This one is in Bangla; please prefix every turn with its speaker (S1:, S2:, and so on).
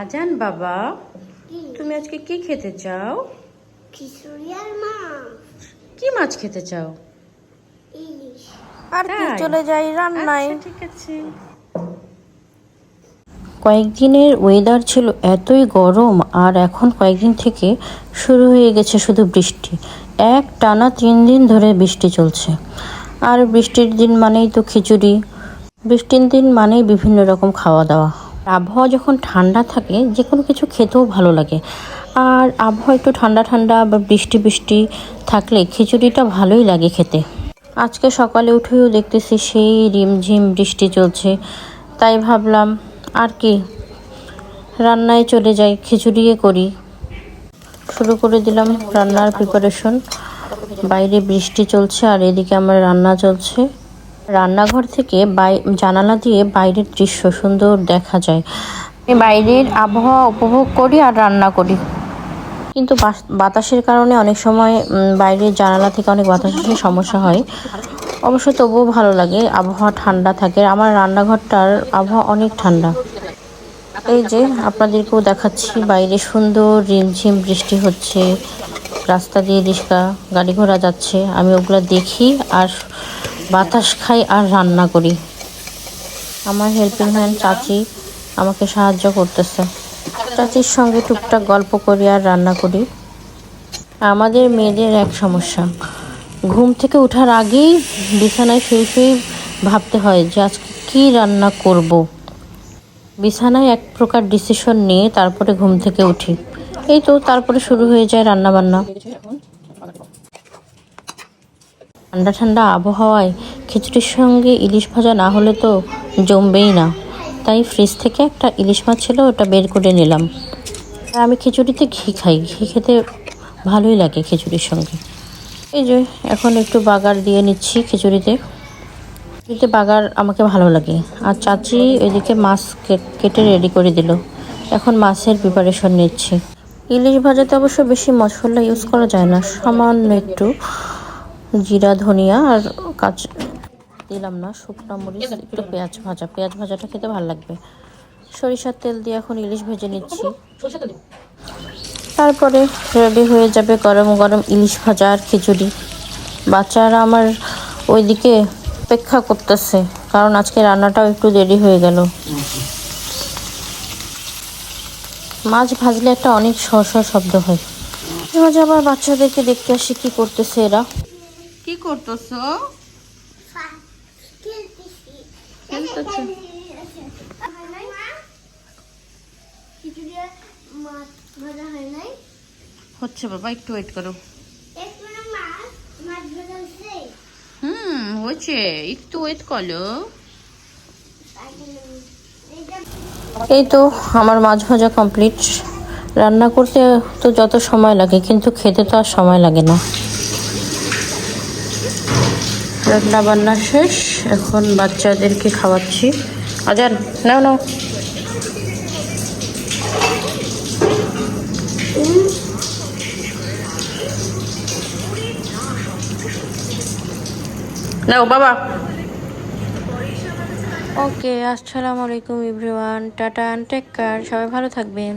S1: আজান বাবা তুমি আজকে কি খেতে চাও?
S2: খিচুড়ি আর মাছ।
S1: কি মাছ খেতে চাও?
S3: আর কি চলে যাই রান্নায়।
S1: আচ্ছা, ঠিক আছে।
S4: কয়েকদিনের ওয়েদার ছিল এতই গরম আর এখন কয়েকদিন থেকে শুরু হয়ে গেছে শুধু বৃষ্টি। এক টানা তিন দিন ধরে বৃষ্টি চলছে। আর বৃষ্টির দিন মানেই তো খিচুড়ি। বৃষ্টির দিন মানেই বিভিন্ন রকম খাওয়া দাওয়া আবহাওয়া যখন ঠান্ডা থাকে যে কোনো কিছু খেতেও ভালো লাগে। আর আবহাওয়া একটু ঠান্ডা ঠান্ডা বা বৃষ্টি বৃষ্টি থাকলে খিচুড়িটা ভালোই লাগে খেতে। আজকে সকালে উঠেও দেখতেছি সেই রিমঝিম বৃষ্টি চলছে। তাই ভাবলাম, আর কি, রান্নায় চলে যাই, খিচুড়িয়ে করি। শুরু করে দিলাম রান্নার প্রিপারেশন বাইরে বৃষ্টি চলছে আর এদিকে আমার রান্না চলছে। রান্নাঘর থেকে জানালা দিয়ে বাইরের দৃশ্য সুন্দর দেখা যায়। আমি বাইরের আবহাওয়া উপভোগ করি আর রান্না করি। কিন্তু বাতাসের কারণে অনেক সময় বাইরের জানালা থেকে অনেক বাতাসের সমস্যা হয়। অবশ্য তবুও ভালো লাগে, আবহাওয়া ঠান্ডা থাকে। আমার রান্নাঘরটার আবহাওয়া অনেক ঠান্ডা। এই যে আপনাদেরকেও দেখাচ্ছি, বাইরে সুন্দর রিমঝিম বৃষ্টি হচ্ছে। রাস্তা দিয়ে রিক্সা গাড়ি ঘোড়া যাচ্ছে। আমি ওগুলো দেখি আর বাতাস খাই আর রান্না করি। আমার হেল্পিং হ্যান্ড চাচি আমাকে সাহায্য করতেছে। চাচির সঙ্গে টুকটাক গল্প করি আর রান্না করি। আমাদের মেয়েদের এক সমস্যা। ঘুম থেকে ওঠার আগেই বিছানায় শুয়ে শুয়ে ভাবতে হয় যে আজকে কী রান্না করব। বিছানায় এক প্রকার ডিসিশন নিয়ে তারপরে ঘুম থেকে উঠি। এই তো তারপরে শুরু হয়ে যায় রান্না বান্না ঠান্ডা ঠান্ডা আবহাওয়ায় খিচুড়ির সঙ্গে ইলিশ ভাজা না হলে তো জমবেই না। তাই ফ্রিজ থেকে একটা ইলিশ মাছ ছিল, ওটা বের করে নিলাম। আমি খিচুড়িতে ঘি খাই। ঘি খেতে ভালোই লাগে খিচুড়ির সঙ্গে। এই যে, এখন একটু বাগার দিয়ে নিচ্ছি খিচুড়িতে। খিচুড়িতে বাগার আমাকে ভালো লাগে। আর চাচি এদিকে মাছ কেটে রেডি করে দিল। এখন মাছের প্রিপারেশন নিচ্ছি। ইলিশ ভাজাতে অবশ্য বেশি মশলা ইউজ করা যায় না, সামান্য একটু। জিরা, ধনিয়া আর কাঁচ দিলাম না, শুকনো মরিচ, একটু পেঁয়াজ ভাজা। পেঁয়াজ ভাজাটা খেতে ভালো লাগবে। সরিষার তেল দিয়ে এখন ইলিশ ভেজে নিচ্ছি। তারপরে রেডি হয়ে যাবে গরম গরম ইলিশ ভাজা আর খিচুড়ি। বাচ্চারা আমার ওইদিকে অপেক্ষা করতেছে, কারণ আজকে রান্নাটাও একটু দেরি হয়ে গেল। মাছ ভাজলে একটা অনেক শ শব্দ হয়। মাঝে আবার বাচ্চাদেরকে দেখতে আসি কি করতেছে এরা।
S1: কি করতেছো? হচ্ছে বাবা, একটু ওয়েট করো। হুম, হয়েছে। একটু ওয়েট করো।
S4: এই তো আমার মাছ ভাজা কমপ্লিট রান্না করতে তো যত সময় লাগে, কিন্তু খেতে তো আর সময় লাগে না। রান্না বান্না শেষ। এখন বাচ্চাদেরকে খাওয়াচ্ছি। আজান, নাও নাও। নাও, বাবা। ওকে, আসসালামু আলাইকুম, এভরিওয়ান। টাটা টেক কেয়ার সবাই ভালো থাকবেন।